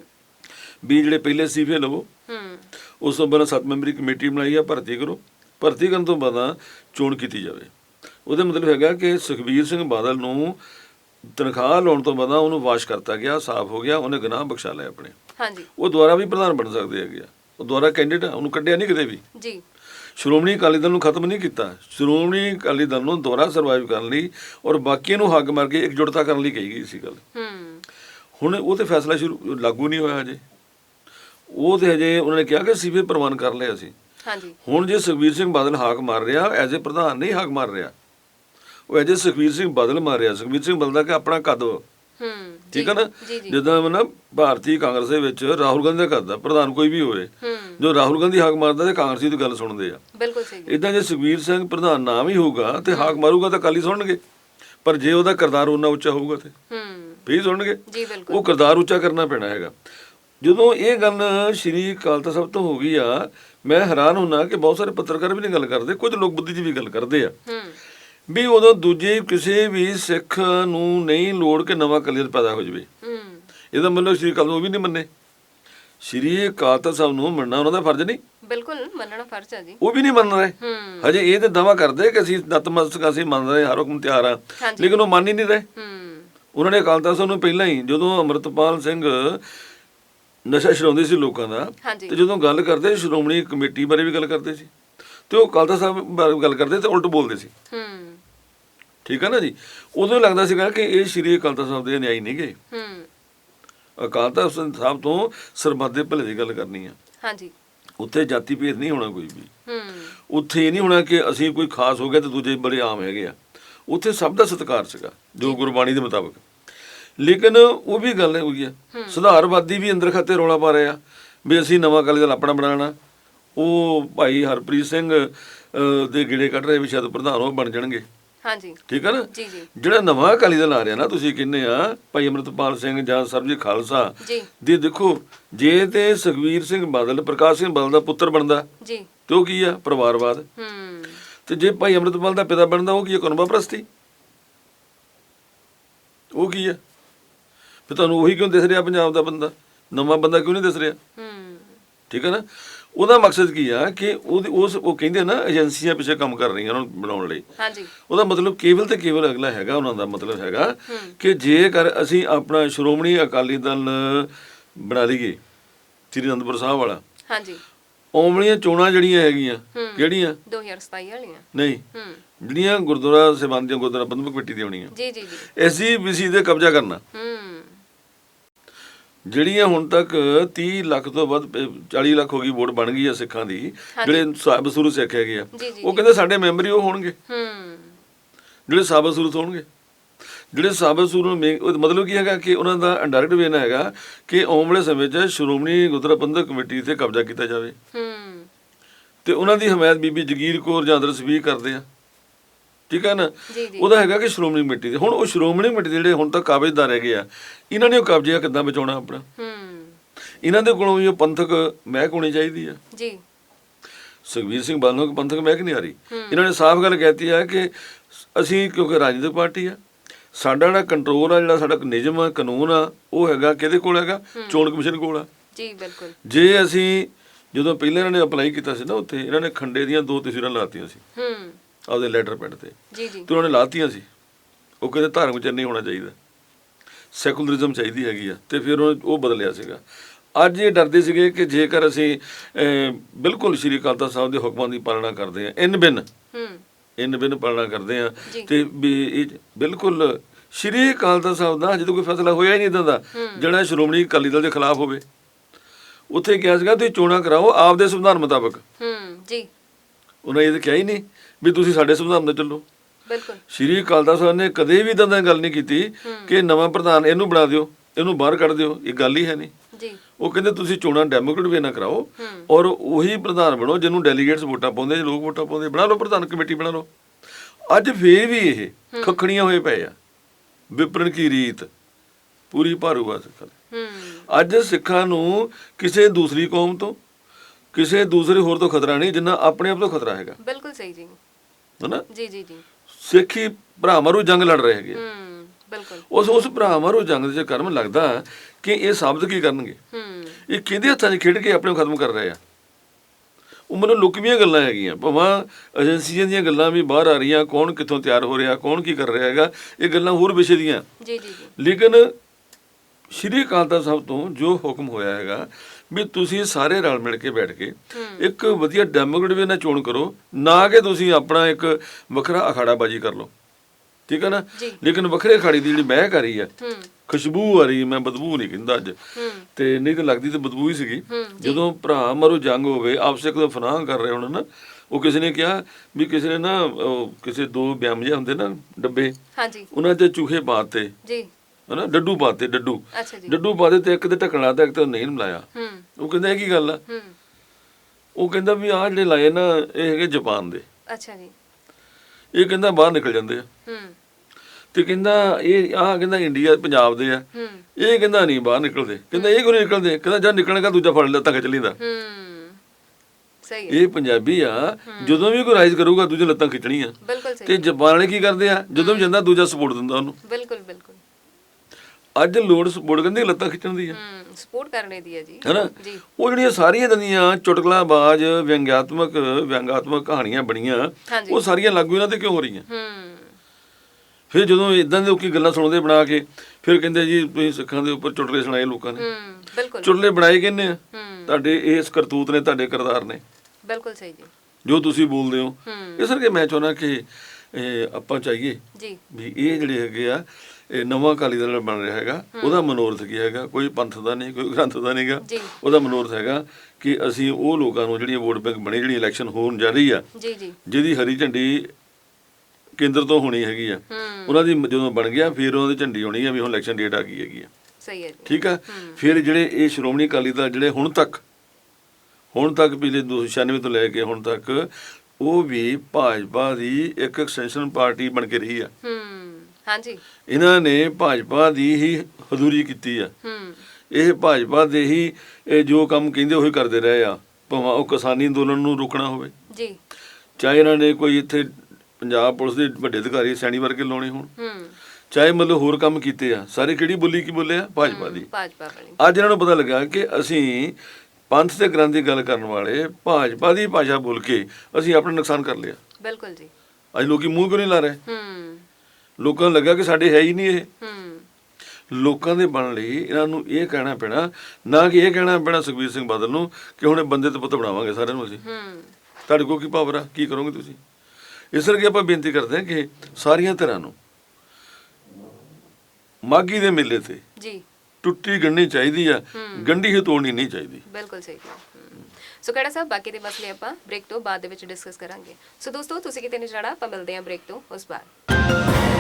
S2: ਵੀ ਜਿਹੜੇ ਪਹਿਲੇ ਸੀਫੇ ਲਵੋ
S1: ਹੂੰ।
S2: ਉਸ ਤੋਂ ਬਾਅਦ ਸੱਤ ਮੈਂਬਰੀ ਕਮੇਟੀ ਬਣਾਈ ਆ ਭਰਤੀ ਕਰੋ। ਭਰਤੀ ਕਰਨ ਤੋਂ ਬਾਅਦ ਚੋਣ ਕੀਤੀ ਜਾਵੇ। ਉਹਦਾ ਮਤਲਬ ਹੈਗਾ ਕਿ ਸੁਖਬੀਰ ਸਿੰਘ ਬਾਦਲ ਨੂੰ ਤਨਖਾਹ ਲਾਉਣ ਤੋਂ ਬਾਅਦ ਉਹਨੂੰ ਵਾਸ਼ ਕਰਤਾ ਗਿਆ ਸਾਫ਼ ਹੋ ਗਿਆ ਉਹਨੇ ਗੁਨਾਹ ਬਖਸ਼ਾ ਲਏ ਆਪਣੇ।
S1: ਹਾਂਜੀ।
S2: ਉਹ ਦੁਬਾਰਾ ਵੀ ਪ੍ਰਧਾਨ ਬਣ ਸਕਦੇ ਹੈਗੇ ਆ। ਉਹ ਦੁਬਾਰਾ ਕੈਂਡੀਡੇਟ ਉਹਨੂੰ ਕੱਢਿਆ ਨਹੀਂ ਕਿਤੇ ਵੀ।
S1: ਜੀ।
S2: ਸ਼੍ਰੋਮਣੀ ਅਕਾਲੀ ਦਲ ਨੂੰ ਖਤਮ ਨਹੀਂ ਕੀਤਾ। ਸ਼੍ਰੋਮਣੀ ਅਕਾਲੀ ਦਲ ਨੂੰ ਦੁਬਾਰਾ ਸਰਵਾਈਵ ਕਰਨ ਲਈ ਔਰ ਬਾਕੀਆਂ ਨੂੰ ਹੱਗ ਮਾਰ ਕੇ ਇਕਜੁੱਟਤਾ ਕਰਨ ਲਈ ਕਹੀ ਗਈ ਸੀ ਗੱਲ।
S1: ਹੂੰ।
S2: ਹੁਣ ਉਹ ਤੇ ਫੈਸਲਾ ਸ਼ੁਰੂ ਲਾਗੂ ਨਹੀਂ ਹੋਇਆ ਹਜੇ। ਉਹ ਤੇ ਹਜੇ ਉਹਨਾਂ ਨੇ ਕਿਹਾ ਕਿ ਸੀਵੇ ਪ੍ਰਵਾਨ ਕਰ ਲਿਆ ਸੀ।
S1: ਹਾਂਜੀ।
S2: ਹੁਣ ਜੇ ਸੁਖਬੀਰ ਸਿੰਘ ਬਾਦਲ ਹਾਕ ਮਾਰ ਰਿਹਾ ਐਜ਼ ਅ ਪ੍ਰਧਾਨ ਨਹੀਂ ਹਾਕ ਮਾਰ ਰਿਹਾ। ਉਹ ਐਜ਼ ਅ ਸੁਖਬੀਰ ਸਿੰਘ ਬਾਦਲ ਮਾਰ ਰਿਹਾ। ਸੁਖਬੀਰ ਸਿੰਘ ਬਦਲਦਾ ਕਿ ਆਪਣਾ ਕੱਦ
S1: ਹੂੰ
S2: ਠੀਕ ਹੈ ਨਾ? ਜਿੱਦਾਂ ਨਾ ਭਾਰਤੀ ਕਾਂਗਰਸ ਦੇ ਵਿੱਚ ਰਾਹੁਲ ਗਾਂਧੀ ਦਾ ਆ ਪ੍ਰਧਾਨ ਕੋਈ ਵੀ ਹੋਵੇ ਜੋ ਰਾਹੁਲ ਗਾਂਧੀ ਹਾਕ ਮਾਰਦਾ ਤੇ ਕਾਂਗਰਸੀ ਦੀ ਗੱਲ ਸੁਣਦੇ ਆ।
S1: ਬਿਲਕੁਲ ਸਹੀ
S2: ਇਦਾਂ ਜੇ ਸੁਖਬੀਰ ਸਿੰਘ ਪ੍ਰਧਾਨ ਨਾਮ ਹੀ ਹੋਊਗਾ ਤੇ ਹਾਕ ਮਾਰੂਗਾ ਤਾਂ ਕਾਲੀ ਸੁਣਨਗੇ। ਪਰ ਜੇ ਉਹਦਾ ਕਿਰਦਾਰ ਉਹਨਾਂ ਉੱਚਾ ਹੋਊਗਾ ਤੇ
S1: ਹੂੰ।
S2: ਫੇਰ ਸੁਣਨਗੇ।
S1: ਜੀ ਬਿਲਕੁਲ।
S2: ਉਹ ਕਿਰਦਾਰ ਉੱਚਾ ਕਰਨਾ ਪੈਣਾ ਹੈਗਾ। ਜਦੋਂ ਇਹ ਗੱਲ ਸ਼੍ਰੀ ਅਕਾਲ ਤਖਤ ਸਾਹਿਬ ਤੋਂ ਹੋ ਗਈ ਆ ਮੈਂ ਹੈਰਾਨ ਹੁੰਨਾ ਕਿ ਬਹੁਤ ਸਾਰੇ ਪੱਤਰਕਾਰ ਵੀ ਨਹੀਂ ਗੱਲ ਕਰਦੇ ਕੁਝ ਲੋਕ ਬੁੱਧੀਜੀਵੀ ਗੱਲ ਕਰਦੇ ਆ। ਵੀ ਉਦੋਂ ਦੂਜੇ ਕਿਸੇ ਵੀ ਸਿੱਖ ਨੂੰ ਨਹੀਂ ਲੋੜ ਕਿ ਨਵਾਂ ਕਲੀਅਰ ਪੈਦਾ ਹੋ ਜਾਵੇ। ਇਹਦਾ ਮਤਲਬ ਸ਼੍ਰੀ ਅਕਾਲ ਨੂੰ ਉਹ ਵੀ ਨਹੀਂ ਮੰਨੇ। ਸ਼੍ਰੀ ਅਕਾਲ ਸਾਹਿਬ ਨੂੰ ਮੰਨਣਾ ਉਹਨਾਂ ਦਾ ਫਰਜ਼ ਨਹੀਂ।
S1: ਬਿਲਕੁਲ ਮੰਨਣਾ ਫਰਜ਼ ਹੈ ਜੀ।
S2: ਉਹ ਵੀ ਨਹੀਂ ਮੰਨ ਰਹੇ। ਹਜੇ ਇਹ ਤੇ ਦਾਵਾ ਕਰਦੇ ਕਿ ਅਸੀਂ ਨਤਮਸਤਕ ਅਸੀਂ ਮੰਨ ਰਹੇ ਹਰ ਹੁਕਮ ਤਿਆਰ ਆ। ਲੇਕਿਨ ਉਹ ਮੰਨ ਹੀ ਨਹੀਂ ਰਹੇ। ਉਹਨਾਂ ਨੇ ਅਕਾਲ ਤਖਤ ਨੂੰ ਪਹਿਲਾਂ ਹੀ ਜਦੋਂ ਅਮਰਤਪਾਲ ਸਿੰਘ ਨਸ਼ਾ ਛਡਾਉਂਦੇ ਸੀ ਲੋਕਾਂ ਦਾ।
S1: ਹਾਂਜੀ।
S2: ਤੇ ਜਦੋਂ ਗੱਲ ਕਰਦੇ ਸ਼੍ਰੋਮਣੀ ਕਮੇਟੀ ਬਾਰੇ ਵੀ ਗੱਲ ਕਰਦੇ ਸੀ। ਤੇ ਉਹ ਅਕਾਲ ਤਖਤ ਸਾਹਿਬ ਬਾਰੇ ਗੱਲ ਕਰਦੇ ਤੇ ਉਲਟ ਬੋਲਦੇ ਸੀ।
S1: ਹੂੰ।
S2: ਠੀਕ ਹੈ ਨਾ ਜੀ? ਉਦੋਂ ਲੱਗਦਾ ਸੀਗਾ ਕਿ ਇਹ ਸ਼੍ਰੀ ਅਕਾਲ ਤਖਤ ਸਾਹਿਬ ਦੇ ਨਿਆਈ ਨਹੀਂ ਗਏ
S1: ਹੂੰ।
S2: ਅਕਾਲ ਤਖਤ ਸਾਹਿਬ ਤੋਂ ਸਰਬੱਤ ਦੇ ਭਲੇ ਦੀ ਗੱਲ ਕਰਨੀ ਆ।
S1: ਹਾਂਜੀ।
S2: ਉੱਥੇ ਜਾਤੀ ਭੇਦ ਨਹੀਂ ਹੋਣਾ ਕੋਈ ਵੀ।
S1: ਹੂੰ।
S2: ਉੱਥੇ ਇਹ ਨਹੀਂ ਹੋਣਾ ਕਿ ਅਸੀਂ ਕੋਈ ਖਾਸ ਹੋ ਗਿਆ ਤੇ ਦੂਜੇ ਬੜੇ ਆਮ ਹੈਗੇ ਆ। ਉੱਥੇ ਸਭ ਦਾ ਸਤਿਕਾਰ ਸੀਗਾ ਜੋ। ਗੁਰਬਾਣੀ ਦੇ ਮੁਤਾਬਕ। ਲੇਕਿਨ ਉਹ ਵੀ ਗੱਲ ਹੋਈ ਆ। ਸੁਧਾਰਵਾਦੀ ਵੀ ਅੰਦਰ ਖਾਤੇ ਰੌਲਾ ਪਾ ਰਹੇ ਆ ਵੀ ਅਸੀਂ ਨਵਾਂ ਦਲ ਆਪਣਾ ਬਣਾਉਣਾ। ਉਹ ਭਾਈ ਹਰਪ੍ਰੀਤ ਸਿੰਘ ਦੇ ਗਿੜੇ ਕੱਢ ਰਹੇ ਵੀ ਸ਼ਾਇਦ ਪ੍ਰਧਾਨ ਉਹ ਬਣ ਜਾਣਗੇ।
S1: ਹਾਂਜੀ।
S2: ਠੀਕ ਹੈ ਨਾ?
S1: ਜੀ ਜੀ।
S2: ਜਿਹੜਾ ਨਵਾਂ ਅਕਾਲੀ ਦਲ ਆ ਰਿਹਾ ਨਾ ਤੁਸੀਂ ਕਹਿੰਦੇ ਆ ਭਾਈ ਅਮਰਤਪਾਲ ਸਿੰਘ ਜਾਂ ਸਰਬਜੀਤ ਖਾਲਸਾ
S1: ਜੀ।
S2: ਦੇ ਦੇਖੋ ਜੇ ਤੇ ਸੁਖਵੀਰ ਸਿੰਘ ਬਾਦਲ ਪ੍ਰਕਾਸ਼ ਸਿੰਘ ਬਾਦਲ ਦਾ ਪੁੱਤਰ ਬਣਦਾ
S1: ਜੀ।
S2: ਤੇ ਉਹ ਕੀ ਆ? ਪਰਿਵਾਰਵਾਦ।
S1: ਹੂੰ।
S2: ਤੇ ਜੇ ਭਾਈ ਅੰਮ੍ਰਿਤਪਾਲ ਦਾ ਪਿਤਾ ਬਣਦਾ ਉਹ ਕੀ ਹੈ ਕੁਨਬਾ ਪ੍ਰਸਤੀ। ਉਹ ਕੀ ਹੈ ਫਿਰ ਤੁਹਾਨੂੰ ਉਹੀ ਕਿਉਂ ਦਿਸ ਰਿਹਾ ਪੰਜਾਬ ਦਾ ਬੰਦਾ? ਨਵਾਂ ਬੰਦਾ ਕਿਉਂ ਨਹੀਂ ਦਿਸ ਰਿਹਾ?
S1: ਹੂੰ।
S2: ਠੀਕ ਹੈ ਨਾ? ਉਹਦਾ ਮਕਸਦ ਕੀ ਆ ਕਿ ਉਹਦੀ ਉਸ ਉਹ ਕਹਿੰਦੇ ਨਾ ਏਜੰਸੀਆਂ ਪਿੱਛੇ ਕੰਮ ਕਰ ਰਹੀਆਂ ਉਹਨਾਂ ਨੂੰ ਬਣਾਉਣ ਲਈ।
S1: ਹਾਂਜੀ।
S2: ਉਹਦਾ ਮਤਲਬ ਕੇਵਲ ਤੇ ਕੇਵਲ ਅਗਲਾ ਹੈਗਾ ਉਹਨਾਂ ਦਾ ਮਤਲਬ ਹੈਗਾ ਕਿ ਜੇਕਰ ਅਸੀਂ ਆਪਣਾ ਸ਼੍ਰੋਮਣੀ ਅਕਾਲੀ ਦਲ ਬਣਾ ਲਈਏ ਸ੍ਰੀ ਅਨੰਦਪੁਰ ਸਾਹਿਬ ਵਾਲਾ।
S1: ਹਾਂਜੀ।
S2: ਆਉਣੀਆਂ ਚੋਣਾਂ ਜਿਹੜੀਆਂ ਹੈਗੀਆਂ ਕਿਹੜੀਆਂ?
S1: 2027 ਵਾਲੀਆਂ।
S2: ਨਹੀਂ।
S1: ਹੂੰ।
S2: ਜਿਹੜੀਆਂ ਗੁਰਦੁਆਰਾ ਸੇਵਾਨ ਦੀਆਂ ਗੁਰਦੁਆਰਾ ਬੰਦੂਕ ਕਮੇਟੀ ਦੀਆਂ ਹੋਣੀਆਂ।
S1: ਜੀ ਜੀ ਜੀ।
S2: ਐਸਜੀਪੀਸੀ ਤੇ ਕਬਜ਼ਾ ਕਰਨਾ।
S1: ਹੂੰ।
S2: ਜਿਹੜੀਆਂ ਹੁਣ ਤੱਕ 30 ਲੱਖ ਤੋਂ ਵੱਧ ਪ- 40 ਲੱਖ ਹੋ ਗਈ ਵੋਟ ਬਣ ਗਈ ਆ ਸਿੱਖਾਂ ਦੀ ਜਿਹੜੇ ਸਾਬਤ ਸੂਰਤ ਸਿੱਖ ਹੈਗੇ ਆ ਉਹ ਕਹਿੰਦੇ ਸਾਡੇ ਮੈਂਬਰ ਹੀ ਉਹ ਹੋਣਗੇ।
S1: ਹੂੰ।
S2: ਜਿਹੜੇ ਸਾਬਤ ਸੂਰਤ ਹੋਣਗੇ। ਜਿਹੜੇ ਉਹਦਾ ਮਤਲਬ ਕੀ ਹੈਗਾ ਕਿ ਉਹਨਾਂ ਦਾ ਇੰਡਾਇਰੈਕਟ ਵੇਨ ਹੈਗਾ ਕਿ ਆਉਣ ਵਾਲੇ ਸਮੇਂ 'ਚ ਸ਼੍ਰੋਮਣੀ ਗੁਰਦੁਆਰਾ ਪ੍ਰਬੰਧਕ ਕਮੇਟੀ ਤੇ ਕਬਜ਼ਾ ਕੀਤਾ ਜਾਵੇ।
S1: ਹੂੰ।
S2: ਤੇ ਉਹਨਾਂ ਦੀ ਹਮਾਇਤ ਬੀਬੀ ਜਗੀਰ ਕੌਰ ਜਾਂ ਅੰਦਰ ਸਵੀਰ ਕਰਦੇ ਆ। ਠੀਕ ਹੈ ਨਾ? ਉਹਦਾ ਹੈਗਾ ਕਿ ਸ਼੍ਰੋਮਣੀ ਕਮੇਟੀ ਦੇ। ਹੁਣ ਉਹ ਸ਼੍ਰੋਮਣੀ ਕਮੇਟੀ ਦੇ ਜਿਹੜੇ ਹੁਣ ਤੱਕ ਕਾਬਜ਼ਦਾਰ ਹੈਗੇ ਆ ਇਹਨਾਂ ਨੇ ਉਹ ਕਬਜ਼ਾ ਕਿੱਦਾਂ ਬਚਾਉਣਾ ਆਪਣਾ?
S1: ਹੂੰ।
S2: ਇਹਨਾਂ ਦੇ ਕੋਲੋਂ ਵੀ ਉਹ ਪੰਥਕ ਮਹਿਕ ਹੋਣੀ ਚਾਹੀਦੀ ਆ।
S1: ਜੀ।
S2: ਸੁਖਵੀਰ ਸਿੰਘ ਬਾਦਲ ਨੂੰ ਪੰਥਕ ਮਹਿਕ ਨਹੀਂ ਆ ਰਹੀ। ਇਹਨਾਂ ਨੇ ਸਾਫ਼ ਗੱਲ ਕਹਿਤੀ ਆ ਕਿ ਅਸੀਂ ਕਿਉਂਕਿ ਰਾਜਨੀਤਿਕ ਪਾਰਟੀ ਆ ਸਾਡਾ ਜਿਹੜਾ ਕੰਟਰੋਲ ਆ ਜਿਹੜਾ ਸਾਡਾ ਨਿਯਮ ਆ ਕਾਨੂੰਨ ਆ ਉਹ ਹੈਗਾ ਕਿਹਦੇ ਕੋਲ ਹੈਗਾ? ਚੋਣ ਕਮਿਸ਼ਨ ਕੋਲ ਆ।
S1: ਜੀ ਬਿਲਕੁਲ।
S2: ਜੇ ਅਸੀਂ ਜਦੋਂ ਪਹਿਲਾਂ ਇਹਨਾਂ ਨੇ ਅਪਲਾਈ ਕੀਤਾ ਸੀ ਨਾ ਉੱਥੇ ਇਹਨਾਂ ਨੇ ਖੰਡੇ ਦੀਆਂ ਦੋ ਤਸਵੀਰਾਂ ਲਾਤੀਆਂ ਸੀ।
S1: ਹੂੰ।
S2: ਆਪਦੇ ਲੈਟਰ ਪੈਡ ਤੇ।
S1: ਜੀ ਜੀ।
S2: ਤੇ ਉਹਨਾਂ ਨੇ ਲਾਤੀਆਂ ਸੀ। ਉਹ ਕਹਿੰਦੇ ਧਾਰਮਿਕ ਚਿੰਨ੍ਹ ਨਹੀਂ ਹੋਣਾ ਚਾਹੀਦਾ। ਸੈਕੂਲਰਿਜ਼ਮ ਚਾਹੀਦੀ ਹੈਗੀ ਆ। ਤੇ ਫਿਰ ਉਹ ਉਹ ਬਦਲਿਆ ਸੀਗਾ। ਅੱਜ ਇਹ ਡਰਦੇ ਸੀਗੇ ਕਿ ਜੇਕਰ ਅਸੀਂ ਬਿਲਕੁਲ ਸ਼੍ਰੀ ਅਕਾਲ ਤਖਤ ਸਾਹਿਬ ਦੇ ਹੁਕਮਾਂ ਦੀ ਪਾਲਣਾ ਕਰਦੇ ਆ ਇਨ ਬਿਨ।
S1: ਹੂੰ।
S2: ਇਨ ਬਿਨ ਪਾਲਣਾ ਕਰਦੇ ਆ। ਤੇ ਵੀ ਇਹ ਬਿਲਕੁਲ ਸ਼੍ਰੀ ਅਕਾਲ ਤਖਤ ਸਾਹਿਬ ਦਾ ਜਦੋਂ ਕੋਈ ਫੈਸਲਾ ਹੋਇਆ ਹੀ ਨਹੀਂ ਇਦਾਂ ਦਾ ਜਿਹੜਾ ਸ਼੍ਰੋਮਣੀ ਅਕਾਲੀ ਦਲ ਦੇ ਖਿਲਾਫ ਹੋਵੇ। ਉੱਥੇ ਕਿਹਾ ਸੀਗਾ ਤੁਸੀਂ ਚੋਣਾਂ ਕਰਾਓ ਆਪਦੇ ਸੰਵਿਧਾਨ ਮੁਤਾਬਕ।
S1: ਹੂੰ ਜੀ।
S2: ਉਹਨਾਂ ਇਹ ਤਾਂ ਕਿਹਾ ਹੀ ਨਹੀਂ। ਵੀ ਤੁਸੀਂ ਸਾਡੇ ਸੰਵਿਧਾਨ ਨਾਲ ਚੱਲੋ।
S1: ਬਿਲਕੁਲ।
S2: ਸ਼੍ਰੀ ਅਕਾਲ ਤਖਤ ਸਾਹਿਬ ਨੇ ਕਦੇ ਵੀ ਇਦਾਂ ਦੀ ਗੱਲ ਨਹੀਂ ਕੀਤੀ ਕਿ ਨਵਾਂ ਪ੍ਰਧਾਨ ਇਹਨੂੰ ਬਣਾ ਦਿਓ ਇਹਨੂੰ ਬਾਹਰ ਕੱਢ ਦਿਓ ਇਹ ਗੱਲ ਹੀ ਹੈ ਨਹੀਂ।
S1: ਜੀ।
S2: ਉਹ ਕਹਿੰਦੇ ਤੁਸੀਂ ਚੋਣਾਂ ਡੈਮੋਕ੍ਰੇਟ ਵੇ ਨਾ ਕਰਾਓ ਔਰ ਉਹੀ ਪ੍ਰਧਾਨ ਬਣੋ ਜਿਹਨੂੰ ਡੈਲੀਗੇਟਸ ਵੋਟਾਂ ਪਾਉਂਦੇ ਲੋਕ ਵੋਟਾਂ ਪਾਉਂਦੇ ਬਣਾ ਲਓ ਪ੍ਰਧਾਨ ਕਮੇਟੀ ਬਣਾ ਲਓ। ਅੱਜ ਫੇਰ ਵੀ ਇਹ ਖੱਖੜੀਆਂ ਹੋਏ ਪਏ ਆ। ਵਿਪਰਨ ਕੀ ਰੀਤ ਪੂਰੀ ਭਾਰੂ ਆ ਸਿੱਖਾਂ ਦੀ। ਅੱਜ ਸਿੱਖਾਂ ਨੂੰ ਕਿਸੇ ਦੂਸਰੀ ਕੌਮ ਤੋਂ ਕਿਸੇ ਦੂਸਰੇ ਹੋਰ ਤੋਂ ਖਤਰਾ ਨਹੀਂ ਜਿੰਨਾ ਆਪਣੇ ਆਪ ਤੋਂ ਖਤਰਾ ਹੈਗਾ।
S1: ਬਿਲਕੁਲ ਸਹੀ ਜੀ।
S2: ਹਨਾ?
S1: ਜੀ ਜੀ ਜੀ।
S2: ਸਿੱਖੀ ਭਰਾ ਮਾਰੂ ਜੰਗ ਲੜ ਰਹੇ ਹੈਗੇ
S1: ਹੂੰ ਬਿਲਕੁਲ।
S2: ਉਸ ਉਸ ਭਰਾ ਮਾਰੂ ਜੰਗ ਦੇ ਕਰਮ ਲੱਗਦਾ ਕਿ ਇਹ ਸਾਬਤ ਕੀ ਕਰਨਗੇ?
S1: ਹੂੰ।
S2: ਇਹ ਕਿਹਦੇ ਹੱਥਾਂ 'ਚ ਖੇਡ ਕੇ ਆਪਣੇ ਨੂੰ ਖਤਮ ਕਰ ਰਹੇ ਆ? ਉਹ ਮੈਨੂੰ ਲੁਕਵੀਆਂ ਗੱਲਾਂ ਹੈਗੀਆਂ। ਭਾਵੇਂ ਏਜੰਸੀਆਂ ਦੀਆਂ ਗੱਲਾਂ ਵੀ ਬਾਹਰ ਆ ਰਹੀਆਂ ਕੌਣ ਕਿੱਥੋਂ ਤਿਆਰ ਹੋ ਰਿਹਾ ਕੌਣ ਕੀ ਕਰ ਰਿਹਾ ਹੈਗਾ ਇਹ ਗੱਲਾਂ ਹੋਰ ਵਿਸ਼ੇ ਦੀਆਂ।
S1: ਜੀ ਜੀ ਜੀ।
S2: ਲੇਕਿਨ ਸ਼੍ਰੀ ਅਕਾਲ ਤਖਤ ਸਾਹਿਬ ਤੋਂ ਜੋ ਹੁਕਮ ਹੋਇਆ ਹੈਗਾ ਵੀ ਤੁਸੀਂ ਸਾਰੇ ਰਲ ਮਿਲ ਕੇ ਬੈਠ ਕੇ ਇੱਕ ਵਧੀਆ ਡੈਮੋਕ੍ਰੇਟ ਵੇ ਨਾਲ ਚੋਣ ਕਰੋ ਨਾ ਕਿ ਤੁਸੀਂ ਆਪਣਾ ਇੱਕ ਵੱਖਰਾ ਅਖਾੜਾਬਾਜੀ ਕਰ ਲਓ। ਠੀਕ ਹੈ ਨਾ?
S1: ਜੀ।
S2: ਲੇਕਿਨ ਵੱਖਰੇ ਅਖਾੜੀ ਦੀ ਜਿਹੜੀ ਮਹਿਕ ਆ ਰਹੀ ਹੈ। ਖੁਸ਼ਬੂ ਆ ਰਹੀ ਮੈਂ ਬਦਬੂ ਨਹੀਂ ਕਹਿੰਦਾ ਅੱਜ। ਤੇ ਨਹੀਂ ਤਾਂ ਲੱਗਦੀ ਤੇ ਬਦਬੂ ਹੀ ਸੀਗੀ। ਜਦੋਂ ਭਰਾ ਮਰੋ ਜੰਗ ਹੋਵੇ ਆਪਸ ਵਿੱਚ ਦਾ ਫਨਾਹ ਕਰ ਰਹੇ ਹੋਣ ਨਾ ਉਹ ਕਿਸੇ ਨੇ ਕਿਹਾ ਵੀ ਕਿਸੇ ਨੇ ਨਾ ਕਿਸੇ ਦੋ ਬਿਆਮ ਜਿਹੇ ਹੁੰਦੇ ਨਾ ਡੱਬੇ।
S1: ਹਾਂਜੀ।
S2: ਉਹਨਾਂ ਤੇ ਚੂਹੇ ਪਾਤੇ
S1: ਜੀ।
S2: ਹਨਾ? ਡੱਡੂ ਪਾਤੇ ਡੱਡੂ। ਡੱਡੂ ਪਾਤੇ ਤੇ ਇੱਕ ਤੇ ਢੱਕਣ ਲਾਤਾ ਇੱਕ ਤੇ ਨਹੀਂ ਮਿਲਾਇਆ। ਉਹ ਕਹਿੰਦਾ ਇਹ ਕੀ ਗੱਲ ਆ? ਉਹ ਕਹਿੰਦਾ ਵੀ ਆਹ ਜਿਹੜੇ ਲਾਏ ਨਾ ਇਹ ਹੈਗੇ ਜਾਪਾਨ ਦੇ।
S1: ਅੱਛਾ ਜੀ।
S2: ਇਹ ਕਹਿੰਦਾ ਬਾਹਰ ਨਿਕਲ ਜਾਂਦੇ ਆ। ਤੇ ਕਹਿੰਦਾ ਇਹ ਆਹ ਕਹਿੰਦਾ ਇੰਡੀਆ ਪੰਜਾਬ ਦੇ ਆ। ਇਹ ਕਹਿੰਦਾ ਨਹੀਂ ਬਾਹਰ ਨਿਕਲਦੇ। ਕਹਿੰਦਾ ਇਹ ਕਿਉਂ ਨਿਕਲਦੇ? ਕਹਿੰਦਾ ਜਦ ਨਿਕਲਣਗਾ ਦੂਜਾ ਫੜ ਲੈ
S1: ਸਹੀ ਹੈ।
S2: ਇਹ ਪੰਜਾਬੀ ਆ। ਜਦੋਂ ਵੀ ਕੋਈ ਰਾਈਜ਼ ਕਰੂਗਾ ਦੂਜੇ ਲੱਤਾਂ ਖਿੱਚਣੀਆਂ। ਤੇ ਜਾਪਾਨ ਵਾਲੇ ਕੀ ਕਰਦੇ ਆ? ਜਦੋਂ ਵੀ ਜਾਂਦਾ ਦੂਜਾ ਸਪੋਰਟ ਦਿੰਦਾ ਉਹਨੂੰ।
S1: ਬਿਲਕੁਲ ਬਿਲਕੁਲ।
S2: ਅੱਜ ਲੋੜ ਸਪੋਰਟ ਕਹਿੰਦੇ ਲੱਤਾਂ ਖਿੱਚਣ ਦੀ
S1: ਹੂੰ ਸਪੋਰਟ ਕਰਨੇ ਦੀ ਹੈ ਜੀ।
S2: ਹੈਨਾ? ਉਹ ਜਿਹੜੀਆਂ ਸਾਰੀਆਂ ਦੰਦੀਆਂ ਚੁਟਕਲਾਬਾਜ਼ ਵਿਅੰਗਾਤਮਕ ਵਿਅੰਗਾਤਮਕ ਕਹਾਣੀਆਂ ਬਣੀਆਂ ਉਹ ਸਾਰੀਆਂ ਲਾਗੂ ਇਹਨਾਂ ਤੇ ਕਿਉਂ ਹੋ ਰਹੀਆਂ? ਫਿਰ ਜਦੋਂ ਇਦਾਂ ਦੇ ਲੋਕੀ ਗੱਲਾਂ ਸੁਣਦੇ ਬਣਾ ਕੇ ਫਿਰ ਕਹਿੰਦੇ ਜੀ ਤੁਸੀਂ ਸਿੱਖਾਂ ਦੇ ਉੱਪਰ ਚੁਟਕਲੇ ਸੁਣਾਏ ਲੋਕਾਂ ਨੇ
S1: ਬਿਲਕੁਲ।
S2: ਚੁਟਕਲੇ ਬਣਾਏ ਕਿੰਨੇ ਤੁਹਾਡੇ ਇਸ ਕਰਤੂਤ ਨੇ ਤੁਹਾਡੇ ਕਿਰਦਾਰ ਨੇ।
S1: ਬਿਲਕੁਲ ਸਹੀ ਜੀ।
S2: ਜੋ ਤੁਸੀਂ ਬੋਲਦੇ ਹੋ। ਇਸ ਕਰਕੇ ਮੈਂ ਚਾਹੁੰਦਾ ਕਿ ਇਹ ਆਪਾਂ ਚਾਹੀਏ
S1: ਜੀ।
S2: ਵੀ ਇਹ ਜਿਹੜੇ ਹੈਗੇ ਆ ਇਹ ਨਵਾਂ ਅਕਾਲੀ ਦਲ ਬਣ ਰਿਹਾ ਹੈਗਾ ਉਹਦਾ ਮਨੋਰਥ ਕੀ ਹੈਗਾ? ਕੋਈ ਪੰਥ ਦਾ ਨਹੀਂ ਕੋਈ ਗ੍ਰੰਥ ਦਾ ਨਹੀਂਗਾ ਉਹਦਾ ਮਨੋਰਥ ਹੈਗਾ ਕਿ ਅਸੀਂ ਉਹ ਲੋਕਾਂ ਨੂੰ ਜਿਹੜੀਆਂ ਵੋਟ ਬੈਂਕ ਬਣੀ ਜਿਹੜੀ ਇਲੈਕਸ਼ਨ ਹੋਣ ਜਾ ਰਹੀ ਆ
S1: ਜੀ ਜੀ।
S2: ਜਿਹਦੀ ਹਰੀ ਝੰਡੀ ਕੇਂਦਰ ਤੋਂ ਹੋਣੀ ਹੈਗੀ ਆ ਉਹਨਾਂ ਦੀ ਜਦੋਂ ਬਣ ਗਿਆ ਫਿਰ ਉਹਨਾਂ ਦੀ ਝੰਡੀ ਹੋਣੀ ਆ ਵੀ ਹੁਣ ਇਲੈਕਸ਼ਨ ਡੇਟ ਆ ਗਈ ਹੈਗੀ ਆ।
S1: ਸਹੀ ਹੈ
S2: ਠੀਕ ਆ? ਫਿਰ ਜਿਹੜੇ ਇਹ ਸ਼੍ਰੋਮਣੀ ਅਕਾਲੀ ਦਲ ਜਿਹੜੇ ਹੁਣ ਤੱਕ ਹੁਣ ਤੱਕ ਪਿਛਲੇ 296 ਤੋਂ ਲੈ ਕੇ ਹੁਣ ਤੱਕ ਉਹ ਵੀ ਭਾਜਪਾ ਦੀ ਇੱਕ ਐਕਸਟੈਂਸ਼ਨ ਪਾਰਟੀ ਬਣ ਕੇ ਰਹੀ ਆ।
S1: ਹੂੰ। ਹਾਂਜੀ।
S2: ਇਹਨਾਂ ਨੇ ਭਾਜਪਾ ਦੀ ਹੀ ਹਜ਼ੂਰੀ ਕੀਤੀ ਆ।
S1: ਹੂੰ।
S2: ਇਹ ਭਾਜਪਾ ਦੇ ਹੀ ਇਹ ਜੋ ਕੰਮ ਕਹਿੰਦੇ ਉਹੀ ਕਰਦੇ ਰਹੇ ਆ। ਭਾਵੇਂ ਉਹ ਕਿਸਾਨੀ ਅੰਦੋਲਨ ਨੂੰ ਰੋਕਣਾ ਹੋਵੇ।
S1: ਜੀ।
S2: ਚਾਹੇ ਇਹਨਾਂ ਨੇ ਕੋਈ ਇੱਥੇ ਪੰਜਾਬ ਪੁਲਿਸ ਦੇ ਵੱਡੇ ਅਧਿਕਾਰੀ ਸੈਣੀ ਵਰਗੇ ਲਾਉਣੇ ਹੋਣ।
S1: ਹੂੰ।
S2: ਚਾਹੇ ਮਤਲਬ ਹੋਰ ਕੰਮ ਕੀਤੇ ਆ। ਸਾਰੇ ਕਿਹੜੀ ਬੋਲੀ ਕੀ ਬੋਲੇ ਆ? ਭਾਜਪਾ ਦੀ।
S1: ਭਾਜਪਾ ਵਾਲੀ।
S2: ਅੱਜ ਇਹਨਾਂ ਨੂੰ ਪਤਾ ਲੱਗਾ ਕਿ ਅਸੀਂ ਪੰਥ ਤੇ ਗ੍ਰੰਥ ਦੀ ਗੱਲ ਕਰਨ ਵਾਲੇ ਭਾਜਪਾ ਦੀ ਭਾਸ਼ਾ ਬੋਲ ਕੇ ਅਸੀਂ ਆਪਣਾ ਨੁਕਸਾਨ ਕਰ ਲਿਆ।
S1: ਬਿਲਕੁਲ ਜੀ।
S2: ਅੱਜ ਲੋਕੀ ਮੂੰਹ ਕਿਉਂ ਨਹੀਂ ਲਾ ਰਹੇ?
S1: ਹੂੰ।
S2: ਲੋਕਾਂ ਨੂੰ ਲੱਗਾ ਕਿ ਸਾਡੇ ਹੈ ਹੀ ਨਹੀਂ ਇਹ। ਲੋਕਾਂ ਦੇ ਬਣਨ ਲਈ ਇਹਨਾਂ ਨੂੰ ਇਹ ਕਹਿਣਾ ਪੈਣਾ ਨਾ ਕਿ ਇਹ ਕਹਿਣਾ ਪੈਣਾ ਸੁਖਬੀਰ ਸਿੰਘ ਬਾਦਲ ਨੂੰ ਕਿ ਹੁਣ ਇਹ ਬੰਦੇ ਤੇ ਪੁੱਤ ਬਣਾਵਾਂਗੇ ਸਾਰਿਆਂ ਨੂੰ ਅਸੀਂ। ਤੁਹਾਡੇ ਕੋਲ ਕੀ ਪਾਵਰ ਆ? ਕੀ ਕਰੋਗੇ ਤੁਸੀਂ? ਇਸ ਕਰਕੇ ਆਪਾਂ ਬੇਨਤੀ ਕਰਦੇ ਹਾਂ ਕਿ ਸਾਰੀਆਂ ਤਰ੍ਹਾਂ ਨੂੰ ਮਾਗੀ ਦੇ ਮੇਲੇ ਤੇ
S1: ਜੀ।
S2: ਟੁੱਟੀ ਗੰਢਣੀ ਚਾਹੀਦੀ ਆ ਗੰਢੀ ਹੀ ਤੋੜਨੀ ਨਹੀਂ ਚਾਹੀਦੀ।
S1: ਬਿਲਕੁਲ ਸਹੀ। ਸੋ ਕਿਹੜਾ ਸਾਹਿਬ ਬਾਕੀ ਦੇ ਮਸਲੇ ਆਪਾਂ ਬ੍ਰੇਕ ਤੋਂ ਬਾਅਦ ਦੇ ਵਿੱਚ ਡਿਸਕਸ ਕਰਾਂਗੇ। ਸੋ ਦੋਸਤੋ ਤੁਸੀਂ ਕਿਤੇ ਨਹੀਂ ਜਾਣਾ ਆਪਾਂ ਮਿਲਦੇ ਹਾਂ ਬ੍ਰੇਕ ਤੋਂ ਉਸ ਬਾਅਦ।